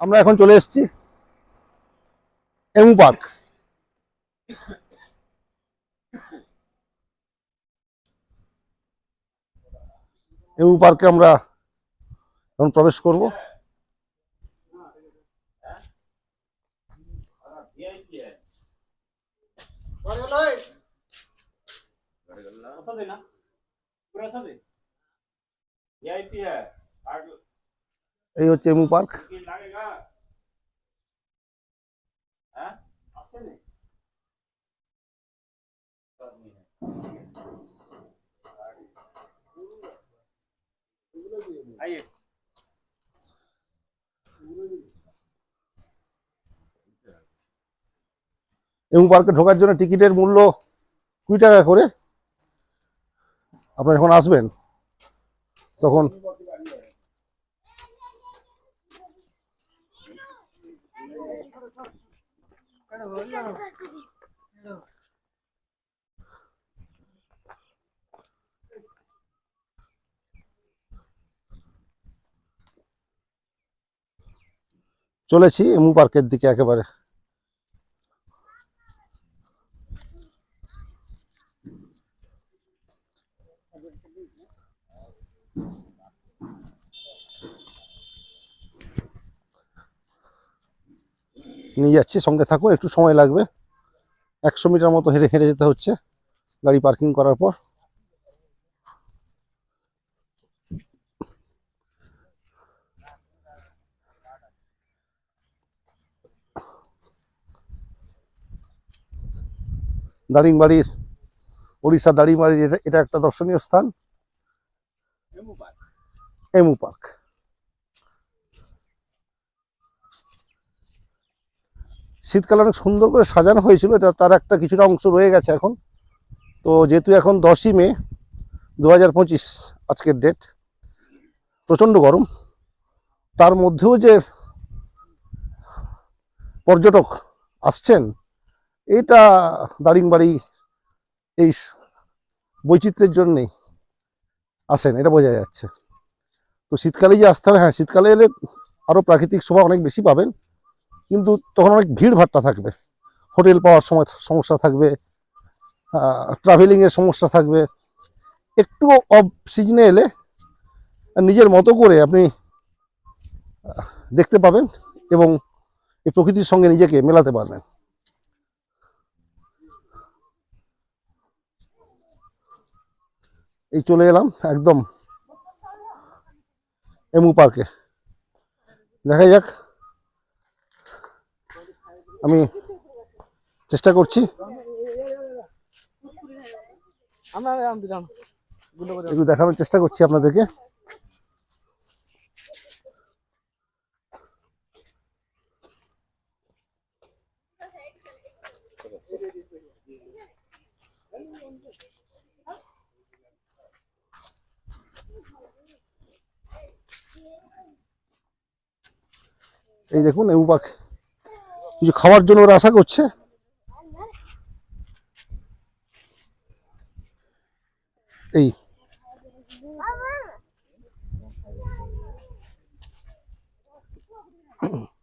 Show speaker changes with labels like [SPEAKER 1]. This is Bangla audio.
[SPEAKER 1] আমরা এখন চলে এসেছি এমু পার্ক। এমু পার্কে আমরা এখন প্রবেশ করব। এই হচ্ছে এমু পার্ক।
[SPEAKER 2] आइए
[SPEAKER 1] এমু পার্কে ঢোকার জন্য টিকিটের মূল্য কুড়ি টাকা করে আপনারা যখন আসবেন তখন চলেছি, এমু পার্কের দিকে একেবারে। নিয়ে যাচ্ছি, সঙ্গে থাকুন একটু সময় লাগবে। একশো মিটার মতো হেঁটে হেঁটে যেতে হচ্ছে, গাড়ি পার্কিং করার পর। দারিংবাড়ির উড়িষ্যা দারিংবাড়ির এটা এটা একটা দর্শনীয় স্থান। Emu park. শীতকালে অনেক সুন্দর করে সাজানো হয়েছিল, এটা তার একটা কিছুটা অংশ রয়ে গেছে এখন। তো যেহেতু এখন দশই মে দু হাজার পঁচিশ আজকের ডেট, প্রচণ্ড গরম। তার মধ্যেও যে পর্যটক আসছেন এটা দারিংবাড়ি এই বৈচিত্র্যের জন্যেই আসেন, এটা বোঝা যাচ্ছে। তো শীতকালে যে আসতে হবে হ্যাঁ শীতকালে এলে আরও প্রাকৃতিক শোভা অনেক বেশি পাবেন, কিন্তু তখন অনেক ভিড় ভাট্টা থাকবে। হোটেল পাওয়ার সময় সমস্যা থাকবে ট্রাভেলিংয়ের সমস্যা থাকবে। একটু অফ সিজনে এলে নিজের মতো করে আপনি দেখতে পাবেন এবং এই প্রকৃতির সঙ্গে নিজেকে মেলাতে পারবেন। এই চলে এলাম একদম এমু পার্কে। দেখা যাক। আমি চেষ্টা করছি। একটু দেখানোর চেষ্টা করছি আপনাদেরকে। এই দেখুন এমু পাখি কিছু খাওয়ার জন্য ওরা আশা করছে এই Mm-hmm.